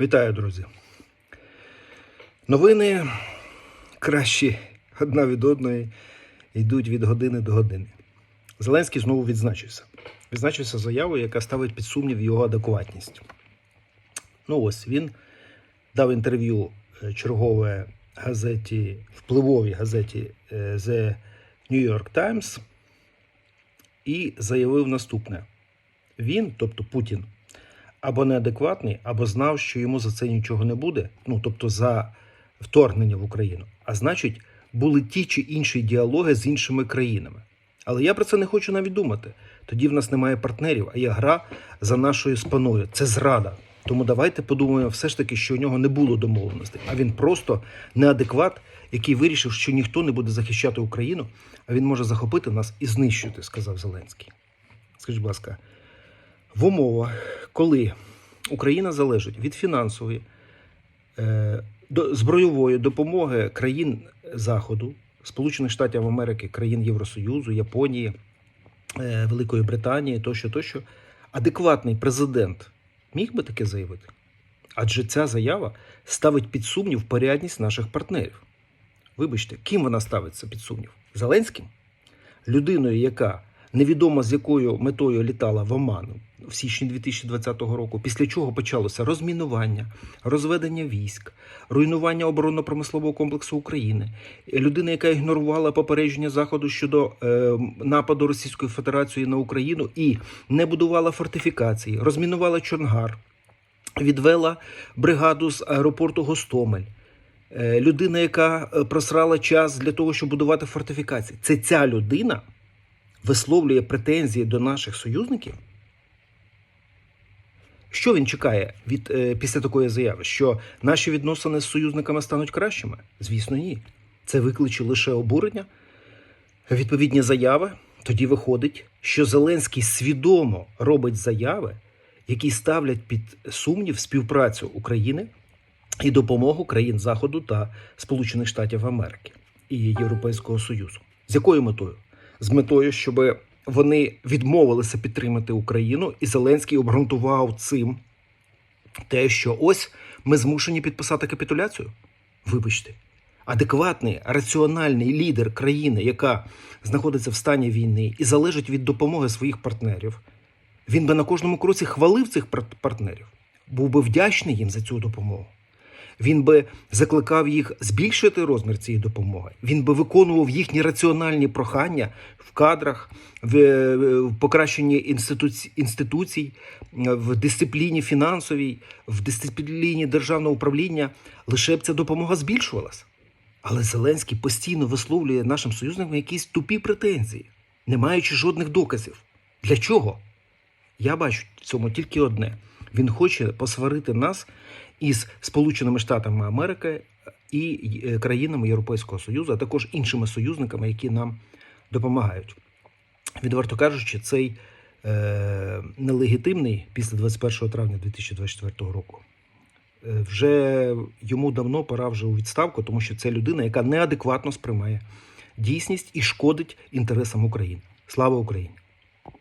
Вітаю, друзі. Новини кращі одна від одної йдуть від години до години. Зеленський знову відзначився. Відзначився заявою, яка ставить під сумнів його адекватність. Ну ось він дав інтерв'ю е, черговій газеті, впливовій газеті е, The New York Times і заявив наступне: він, тобто Путін, або неадекватний, або знав, що йому за це нічого не буде, ну тобто за вторгнення в Україну. А значить, були ті чи інші діалоги з іншими країнами. Але я про це не хочу навіть думати. Тоді в нас немає партнерів, а є гра за нашою спиною. Це зрада. Тому давайте подумаємо все ж таки, що у нього не було домовленостей, а він просто неадекват, який вирішив, що ніхто не буде захищати Україну, а він може захопити нас і знищити, сказав Зеленський. Скажіть, будь ласка, в умовах, коли Україна залежить від фінансової, е, до збройової допомоги країн Заходу, Сполучених Штатів Америки, країн Євросоюзу, Японії, е, Великої Британії тощо, тощо, адекватний президент міг би таке заявити? Адже ця заява ставить під сумнів порядність наших партнерів. Вибачте, ким вона ставиться під сумнів? Зеленським? Людиною, яка невідомо з якою метою літала в Оман в січні 2020 року, після чого почалося розмінування, розведення військ, руйнування оборонно-промислового комплексу України, людина, яка ігнорувала попередження заходу щодо е, нападу Російської Федерації на Україну і не будувала фортифікації, розмінувала Чонгар, відвела бригаду з аеропорту Гостомель. Е, Людина, яка е, просрала час для того, щоб будувати фортифікації, це ця людина висловлює претензії до наших союзників. Що він чекає від е, після такої заяви? Що наші відносини з союзниками стануть кращими? Звісно, ні. Це викличе лише обурення. Відповідні заяви. Тоді виходить, що Зеленський свідомо робить заяви, які ставлять під сумнів співпрацю України і допомогу країн Заходу та Сполучених Штатів Америки і Європейського Союзу. З якою метою? З метою, щоб вони відмовилися підтримати Україну, і Зеленський обґрунтував цим те, що ось ми змушені підписати капітуляцію. Вибачте, адекватний, раціональний лідер країни, яка знаходиться в стані війни і залежить від допомоги своїх партнерів, він би на кожному кроці хвалив цих партнерів, був би вдячний їм за цю допомогу. Він би закликав їх збільшити розмір цієї допомоги. Він би виконував їхні раціональні прохання в кадрах, в, е, покращенні інституцій, інституцій, в дисципліні фінансовій, в дисципліні державного управління. Лише б ця допомога збільшувалась. Але Зеленський постійно висловлює нашим союзникам якісь тупі претензії, не маючи жодних доказів. Для чого? Я бачу в цьому тільки одне: він хоче посварити нас із Сполученими Штатами Америки і е, країнами Європейського Союзу, а також іншими союзниками, які нам допомагають. Відверто кажучи, цей е, нелегітимний після 21 травня 2024 року. е, Вже йому давно пора вже у відставку, тому що це людина, яка неадекватно сприймає дійсність і шкодить інтересам України. Слава Україні!